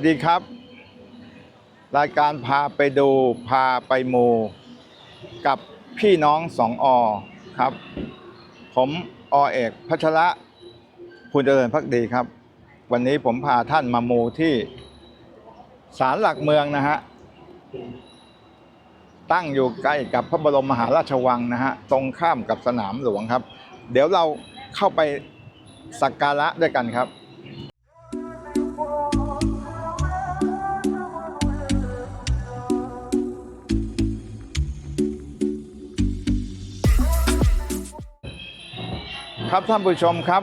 สวัสดีครับ รายการพาไปดูพาไปมูกับพี่น้องสองอครับ ผมอเอกพัชระภูลเจริญพักดีครับ วันนี้ผมพาท่านมามูที่ศาลหลักเมืองนะฮะ ตั้งอยู่ใกล้กับพระบรมมหาราชวังนะฮะ ตรงข้ามกับสนามหลวงครับ เดี๋ยวเราเข้าไปสักการะด้วยกันครับ ครับท่านผู้ชมครับ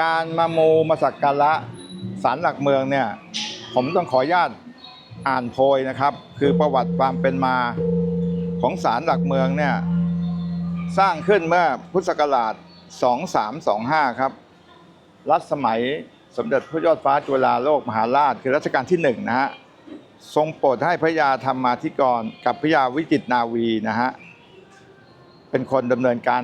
การมามูมาสักการะศาลหลักเมืองเนี่ย ผมต้องขออนุญาตอ่านโพยนะครับ คือประวัติความเป็นมาของศาลหลักเมืองเนี่ย สร้างขึ้นเมื่อพุทธศักราช 2325 ครับ รัชสมัยสมเด็จพระยอดฟ้าจุฬาโลกมหาราช คือรัชกาลที่หนึ่งนะฮะทรงโปรดให้พระยาธรรมาธิกรกับพระยาวิจิตนาวีนะฮะเป็นคนดำเนินการ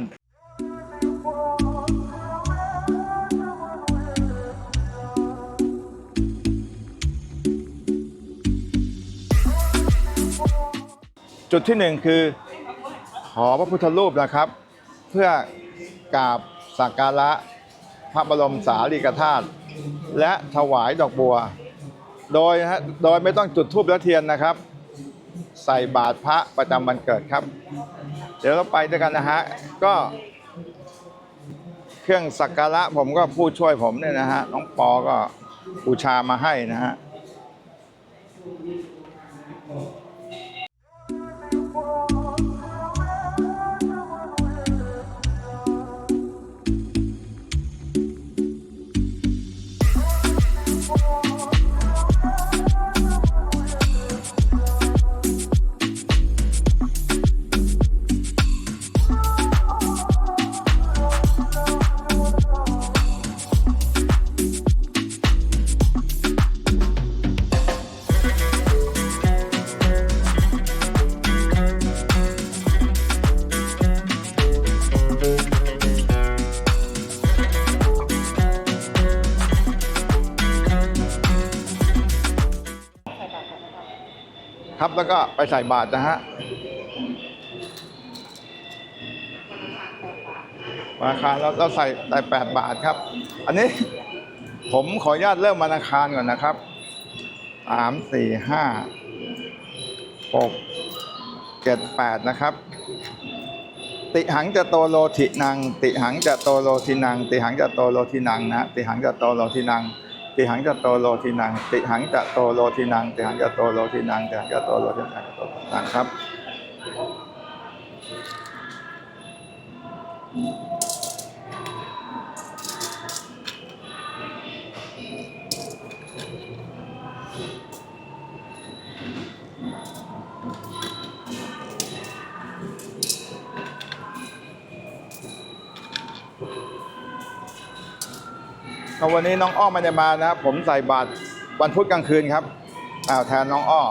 จุดที่หนึ่งคือหอพระพุทธรูปนะครับ เพื่อกราบสักการะพระบรมสารีริกธาตุและถวายดอกบัว โดยนะฮะโดยไม่ต้องจุดธูปและเทียนนะครับ ใส่บาตรพระประจำวันเกิดครับ เดี๋ยวเราไปด้วยกันนะฮะก็เครื่องสักการะผมก็ผู้ช่วยผมเนี่ยนะฮะน้องปอก็บูชามาให้นะฮะ แล้วก็ไปใส่บาตรนะฮะราคาเราเราใส่ใส่แปดบาทครับ อันนี้ผมขออนุญาตเริ่มวันอังคารก่อนนะครับสามสี่ห้าหกเจ็ดแปดนะครับ ติหังจะโตโลทินัง ติหังจะโตโลทินัง ติหังจะโตโลทินังนะ ติหังจะโตโลทินัง ติหังจะโตโลทินัง ติหังจะโตโลทินัง ติหังจะโตโลทินัง ติหังจะโตโลทินังติหังจะโตนังครับ วันนี้น้องอ้อไม่ได้มานะครับผมใส่บาตรวันพุธกลางคืนครับอ้าวแทนน้องอ้อ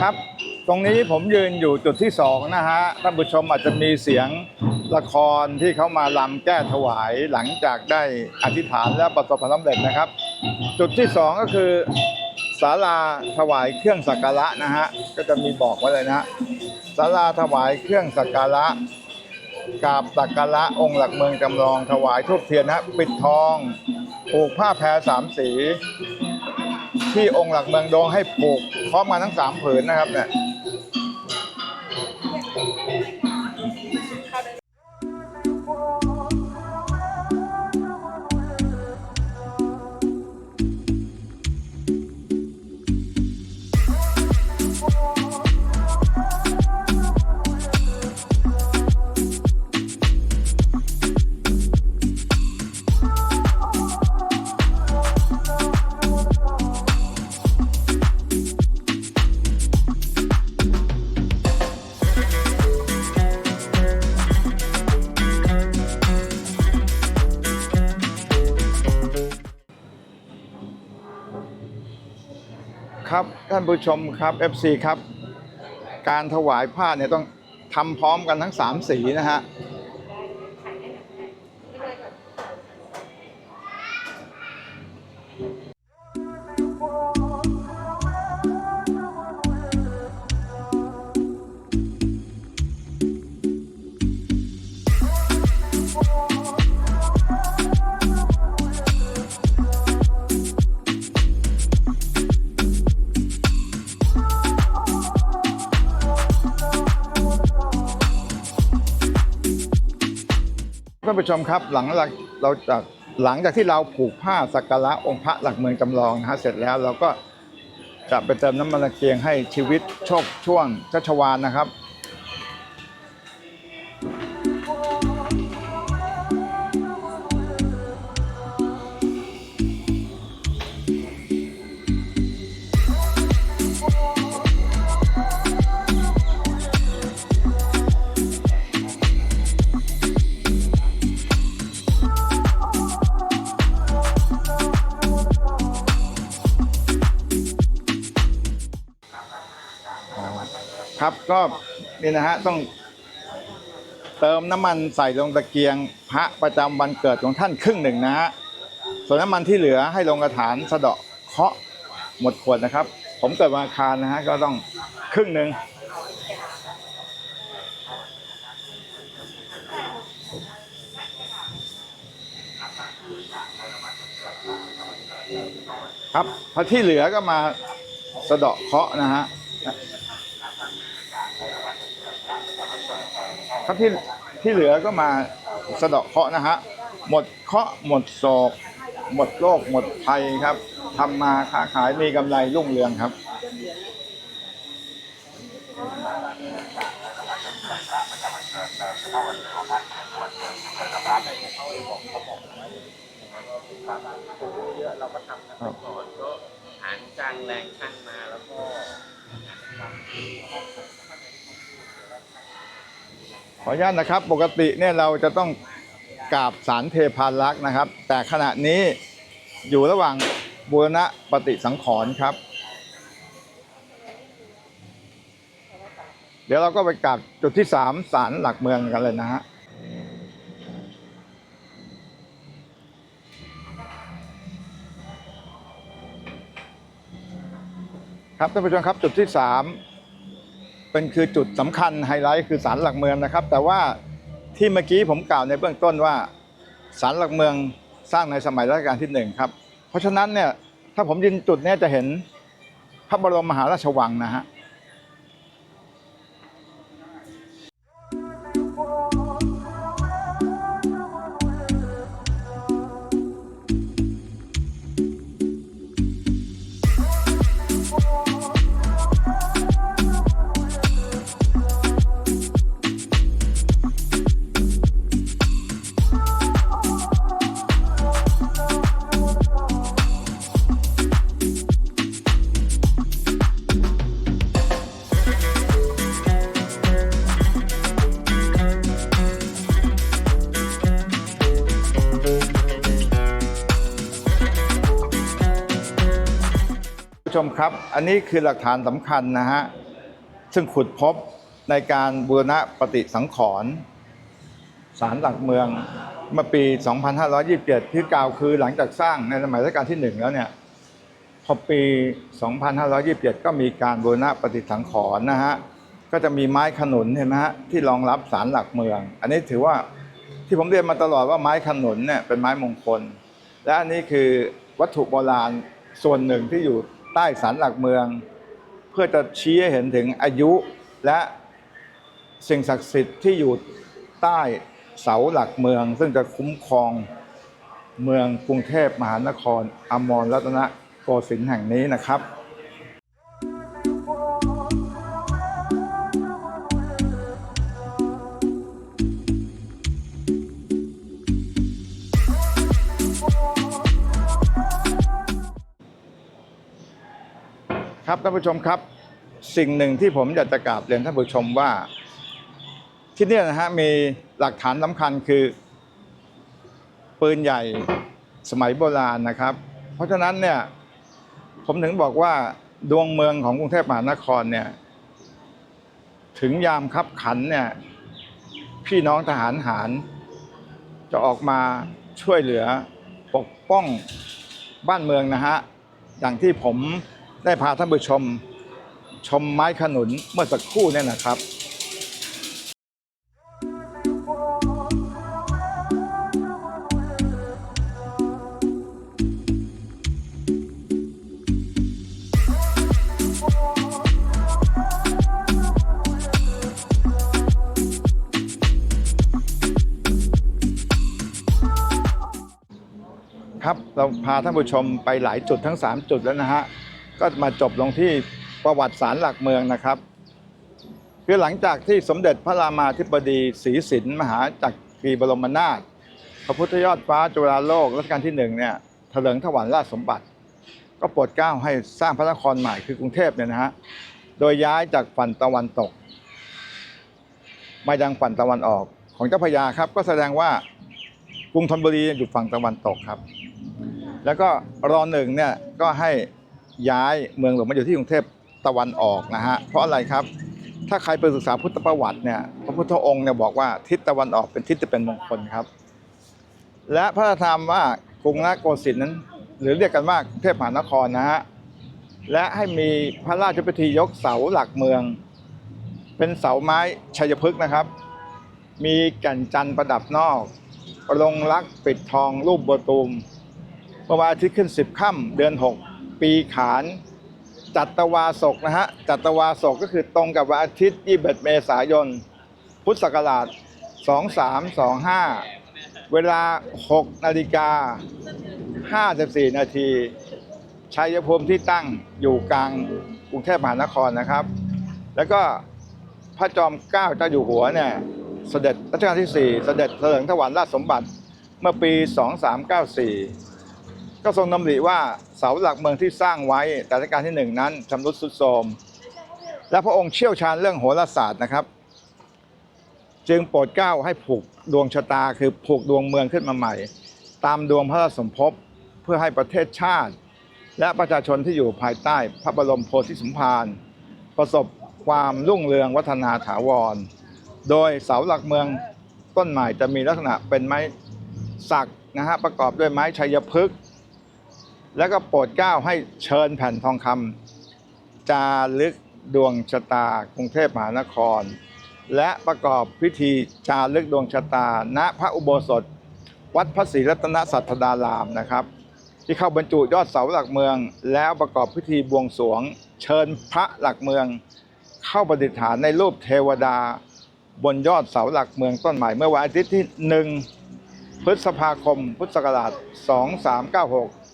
ครับ ตรงนี้ผมยืนอยู่จุดที่สองนะฮะ ท่านผู้ชมอาจจะมีเสียง ละครที่เขามาลำแก้ถวายหลังจากได้อธิษฐานและประสบความสำเร็จนะครับ จุดที่สองก็คือศาลาถวายเครื่องสักการะนะฮะก็จะมีบอกไว้เลยนะศาลาถวายเครื่องสักการะกราบสักการะองค์หลักเมืองจำลองถวายทูบเทียนนะฮะปิดทองผูกผ้าแพรสามสี ที่องค์หลักเมืองโดงให้ผูกพร้อมกันทั้งสามผืนนะครับเนี่ย ผู้ชมครับ FC ครับ การถวายผ้าเนี่ยต้องทำพร้อมกันทั้งสามสีนะฮะ ผู้ชมครับหลังเราจากหลังจากที่เราผูกผ้าสักการะองค์พระหลักเมืองจำลองนะฮะเสร็จแล้วเราก็จะไปเติมน้ำมันตะเกียงให้ชีวิตโชคช่วงชัชวานนะครับ ก็นี่นะฮะต้องเติมน้ำมันใส่ลงตะเกียงพระประจำวันเกิดของท่านครึ่งหนึ่งนะฮะส่วนน้ำมันที่เหลือให้ลงกระถานสะเดาะเคาะหมดขวดนะครับ ผมเกิดวันอังคารนะฮะก็ต้องครึ่งหนึ่งครับพอที่เหลือก็มาสะเดาะเคาะนะฮะ ครับที่ที่เหลือก็มาสะเดาะเคราะห์นะฮะหมดเคราะห์หมดโศก หมดโรคหมดภัยครับทำมาค้าขายมีกำไรรุ่งเรืองครับเราก็ทำกันก่อนก็หารกลางแรงช่างมาแล้วก็ ออนุญาตนะครับปกติเนี่ยเราจะต้องกราบสารเทพารักษ์นะครับ แต่ขณะนี้อยู่ระหว่างบูรณะปฏิสังขรณ์ครับ เดี๋ยวเราก็ไปกราบจุดที่สามศาลหลักเมืองกันเลยนะฮะครับท่านผู้ชมครับจุดที่สาม เป็นคือจุดสำคัญไฮไลท์คือศาลหลักเมืองนะครับ แต่ว่าที่เมื่อกี้ผมกล่าวในเบื้องต้นว่าศาลหลักเมืองสร้างในสมัยรัชกาลที่หนึ่งครับ เพราะฉะนั้นเนี่ยถ้าผมยืนจุดนี้จะเห็นพระบรมมหาราชวังนะฮะ ชมครับ อันนี้คือหลักฐานสำคัญนะฮะ ซึ่งขุดพบในการบูรณะปฏิสังขรณ์ศาลหลักเมืองเมื่อปี 2527 ที่กล่าวคือหลังจากสร้างในสมัยรัชกาลที่หนึ่งแล้วเนี่ย พอปี 2527 ก็มีการบูรณะปฏิสังขรณ์นะฮะ ก็จะมีไม้ขนุนเห็นไหมฮะที่รองรับศาลหลักเมือง อันนี้ถือว่าที่ผมเรียนมาตลอดว่าไม้ขนุนเนี่ยเป็นไม้มงคล และอันนี้คือวัตถุโบราณส่วนหนึ่งที่อยู่ ใต้ศาลหลักเมือง เพื่อจะชี้ให้เห็นถึงอายุและสิ่งศักดิ์สิทธิ์ที่อยู่ใต้เสาหลักเมือง ซึ่งจะคุ้มครองเมืองกรุงเทพมหานครอมรรัตนโกสินทร์แห่งนี้นะครับ ครับท่านผู้ชมครับ สิ่งหนึ่งที่ผมอยากจะกราบเรียนท่านผู้ชมว่า ที่นี่นะฮะมีหลักฐานสำคัญคือ ปืนใหญ่สมัยโบราณนะครับ เพราะฉะนั้นเนี่ยผมถึงบอกว่าดวงเมืองของกรุงเทพมหานครเนี่ยถึงยามคับขันเนี่ยพี่น้องทหารหาร จะออกมาช่วยเหลือปกป้องบ้านเมืองนะฮะ อย่างที่ผม ได้พาท่านผู้ชมชมไม้ขนุนเมื่อสักครู่เนี่ยนะครับครับเราพาท่านผู้ชมไปหลายจุดทั้ง 3 จุดแล้วนะฮะ ก็มาจบลงที่ประวัติศาลหลักเมืองนะครับ คือหลังจากที่สมเด็จพระรามาธิบดีศรีสินมหาจักรีบรมนาถพระพุทธยอดฟ้าจุฬาโลกรัชกาลที่หนึ่งเนี่ยเถลิงถวัลย์ราชสมบัติ ก็โปรดเกล้าให้สร้างพระนครใหม่คือกรุงเทพเนี่ยนะฮะโดยย้ายจากฝั่งตะวันตก มายังฝั่งตะวันออกของเจ้าพระยาครับ ก็แสดงว่ากรุงธนบุรีอยู่ฝั่งตะวันตกครับ แล้วก็รอหนึ่งเนี่ยก็ให้ ย้ายเมืองหลวงมาอยู่ที่กรุงเทพตะวันออกนะฮะเพราะอะไรครับ ถ้าใครไปศึกษาพุทธประวัติเนี่ยพระพุทธองค์เนี่ยบอกว่าทิศตะวันออกเป็นทิศที่เป็นมงคลครับ และพระธรรมว่ากรุงราชโกสินทร์นั้น หรือเรียกกันว่ากรุงเทพมหานครนะฮะและให้มีพระราชพิธียกเสาหลักเมือง เป็นเสาไม้ชัยพฤกษ์นะครับ มีแก่นจันทร์ประดับนอกลงรักษณ์ปิดทองรูปบัวตูมเมื่อวันอาทิตย์ขึ้น10ค่ำเดือน6 ปีขาน จัตวาศกนะฮะ จัตวาศกก็คือตรงกับวันอาทิตย์21เมษายน พุทธศักราช 2325 เวลา 6 นาฬิกา 54 นาทีชัยภูมิที่ตั้งอยู่กลางกรุงเทพมหานครนะครับ แล้วก็พระจอมเกล้าเจ้าอยู่หัวเนี่ยเสด็จรัชกาลที่ 4 เสด็จเถลิงถวัลยราชสมบัติเมื่อปี 2394 ก็ทรงดำริว่าเสาหลักเมืองที่สร้างไว้แต่รัชกาลที่หนึ่งนั้นชำรุดทรุดโทรมและพระองค์เชี่ยวชาญเรื่องโหราศาสตร์นะครับ จึงโปรดเกล้าให้ผูกดวงชะตาคือผูกดวงเมืองขึ้นมาใหม่ ตามดวงพระราชสมภพเพื่อให้ประเทศชาติ และประชาชนที่อยู่ภายใต้พระบรมโพธิสมภารประสบความรุ่งเรืองวัฒนาถาวร โดยเสาหลักเมืองต้นใหม่จะมีลักษณะเป็นไม้สักนะฮะประกอบด้วยไม้ชัยพฤกษ์ แล้วก็โปรดเกล้าให้เชิญแผ่นทองคำจารึกดวงชะตากรุงเทพมหานคร และประกอบพิธีจารึกดวงชะตา ณพระอุโบสถ วัดพระศรีรัตนสัทธารามนะครับ ที่เข้าบรรจุยอดเสาหลักเมือง แล้วประกอบพิธีบวงสรวง เชิญพระหลักเมือง เข้าประดิษฐานในรูปเทวดา บนยอดเสาหลักเมืองต้นใหม่เมื่อวันอาทิตย์ที่หนึ่งพฤษภาคมพุทธศักราช 2396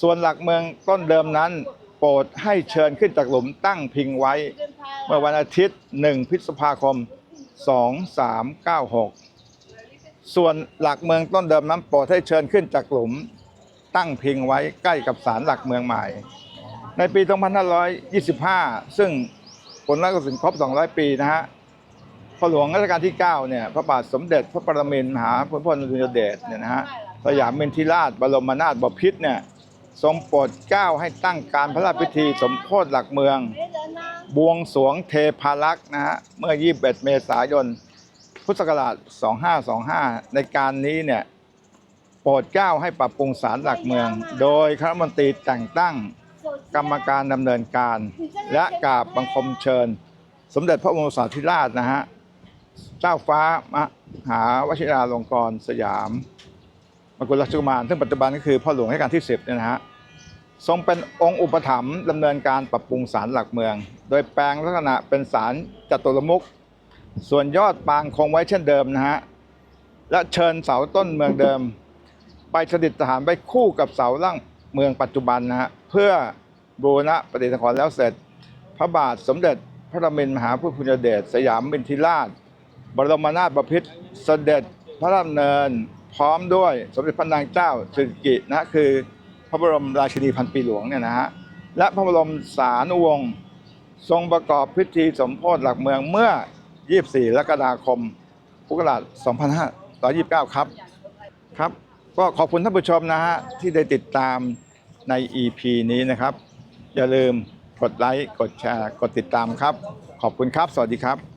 ส่วนหลักเมืองต้นเดิมนั้น โปรดให้เชิญขึ้นจากหลุมตั้งพิงไว้ เมื่อวันอาทิตย์ 1 พฤษภาคม 2396 ส่วนหลักเมืองต้นเดิมนั้นโปรดให้เชิญขึ้นจากหลุม ตั้งพิงไว้ใกล้กับศาลหลักเมืองใหม่ ในปี 2525 ซึ่งผลรัชกาลสินครบ 200 ปีนะฮะพระหลวงรัชกาลที่ 9 เนี่ย พระบาทสมเด็จพระปรมินทรมหาภูมิพลอดุลยเดชเนี่ยนะฮะสยามเมนทิราชบรมนาถบพิตรเนี่ย ทรงโปรดเกล้าให้ตั้งการพระราชพิธีสมโพธิหลักเมือง บวงสรวงเทพารักษ์นะฮะเมื่อ 21 เมษายน พุทธศักราช 2525 ในการนี้เนี่ยโปรดเกล้าให้ปรับปรุงศาลหลักเมือง โดยคณะมนตรีแต่งตั้งกรรมการดำเนินการ และกราบบังคมเชิญ สมเด็จพระบรมศาธิราชนะฮะเจ้าฟ้ามหาวชิราลงกรณ์สยาม กุฎราชกุมาร ซึ่งปัจจุบันก็คือพ่อหลวงรัชกาลที่ 10เนี่ยนะฮะทรงเป็นองค์อุปถัมภ์ดำเนินการปรับปรุงศาลหลักเมือง โดยแปลงลักษณะเป็นศาลจัตุรมุขส่วนยอดปางคงไว้เช่นเดิมนะฮะและเชิญเสาต้นเมืองเดิม ไปสถิตฐานไว้คู่กับเสาล่างเมืองปัจจุบันนะฮะเพื่อบูรณะปฏิสังขรณ์แล้วเสร็จ พระบาทสมเด็จพระรมินมหาภูมิพลอดุลยเดชสยามบินทิราช บรมนาถบพิตรเสด็จพระราชดำเนิน พร้อมด้วยสมเด็จพระนางเจ้าสิริกิติ์นะคือพระบรมราชินีพันปีหลวงเนี่ยนะฮะและพระบรมสานุวงศ์ทรงประกอบพิธีสมโพธิหลักเมืองเมื่อ 24กรกฎาคมพุทธศักราช2529 ครับครับ ก็ขอบคุณท่านผู้ชมนะฮะที่ได้ติดตามใน EP นี้นะครับ อย่าลืมกดไลค์ กดแชร์ กดติดตามครับ ขอบคุณครับ สวัสดีครับ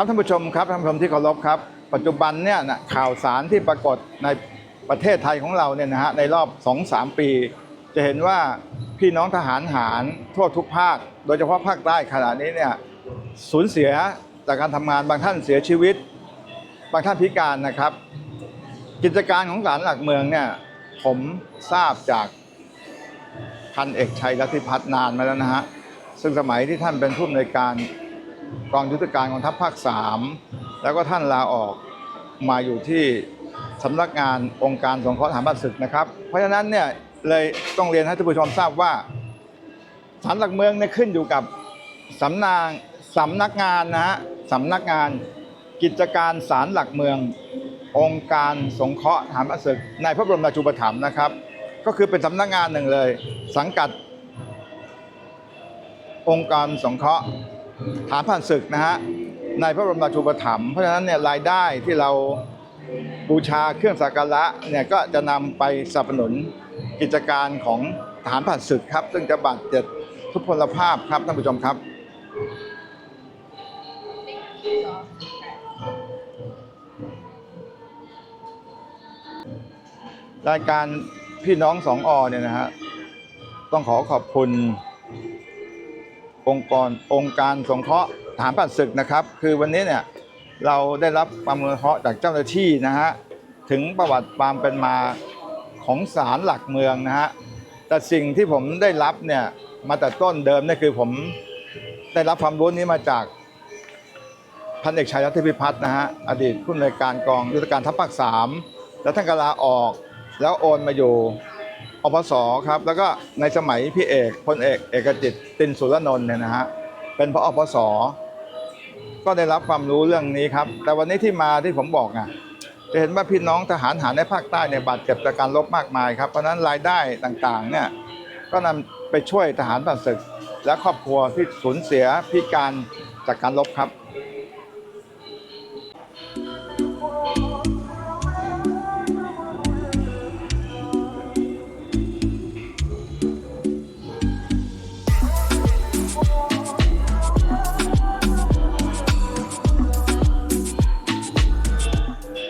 ครับท่านผู้ชมครับท่านผู้ชมที่เคารพครับ ปัจจุบันเนี่ยนะข่าวสารที่ปรากฏในประเทศไทยของเราเนี่ยนะฮะในรอบ 2-3 ปี จะเห็นว่าพี่น้องทหารหารทั่วทุกภาค โดยเฉพาะภาคใต้ขณะนี้เนี่ยสูญเสียจากการทำงานบางท่านเสียชีวิต บางท่านพิการนะครับ กิจการของศาลหลักเมืองเนี่ยผมทราบจากพันเอกชัยรัติพัฒนานมาแล้วนะฮะซึ่งสมัยที่ท่านเป็นผู้อำนวยการ กองยุทธการกองทัพภาคสามแล้วก็ท่านลาออกมาอยู่ที่สำนักงานองค์การสงเคราะห์ทหารบ้านศึกนะครับ เพราะฉะนั้นเนี่ยเลยต้องเรียนให้ท่านผู้ชมทราบว่าศาลหลักเมืองเนี่ยขึ้นอยู่กับสำนางสำนักงานนะฮะสำนักงานกิจการศาลหลักเมือง องค์การสงเคราะห์ทหารบ้านศึก ในพระบรมราชูปถัมภ์นะครับ ก็คือเป็นสำนักงานหนึ่งเลย สังกัดองค์การสงเคราะห์ ฐานผ่านศึกนะฮะในพระบรมราชูปถัมภ์เพราะฉะนั้นเนี่ยรายได้ที่เราบูชาเครื่องสักการะเนี่ยก็จะนำไปสนับสนุนกิจการของฐานผ่านศึกครับ ซึ่งจะบาดเจ็บทุพพลภาพครับท่านผู้ชมครับ รายการพี่น้องสองอเนี่ยนะฮะต้องขอขอบคุณ องค์กรองค์การสงเคราะห์ทหารผ่านศึกนะครับ คือวันนี้เนี่ยเราได้รับความอนุเคราะห์จากเจ้าหน้าที่นะฮะถึงประวัติความเป็นมาของศาลหลักเมืองนะฮะแต่สิ่งที่ผมได้รับเนี่ยมาแต่ต้นเดิมนี่คือผมได้รับความรู้นี้มาจากพันเอกชัยรัตพิพัฒน์นะฮะอดีตผู้อำนวยการกองยุทธการทัพภาคสามแล้วท่านก็ลาออกแล้วโอนมาอยู่ อปสครับ แล้วก็ในสมัยพี่เอกพลเอกเอกจิตตินสุรนนท์เนี่ยนะฮะเป็นพออปสก็ได้รับความรู้เรื่องนี้ครับ แต่วันนี้ที่มาที่ผมบอกอะจะเห็นว่าพี่น้องทหารหารในภาคใต้เนี่ยบาดเจ็บจากการรบมากมายครับเพราะนั้นรายได้ต่างๆเนี่ยก็นำไปช่วยทหารผ่านศึก และครอบครัวที่สูญเสียพิการจากการรบครับ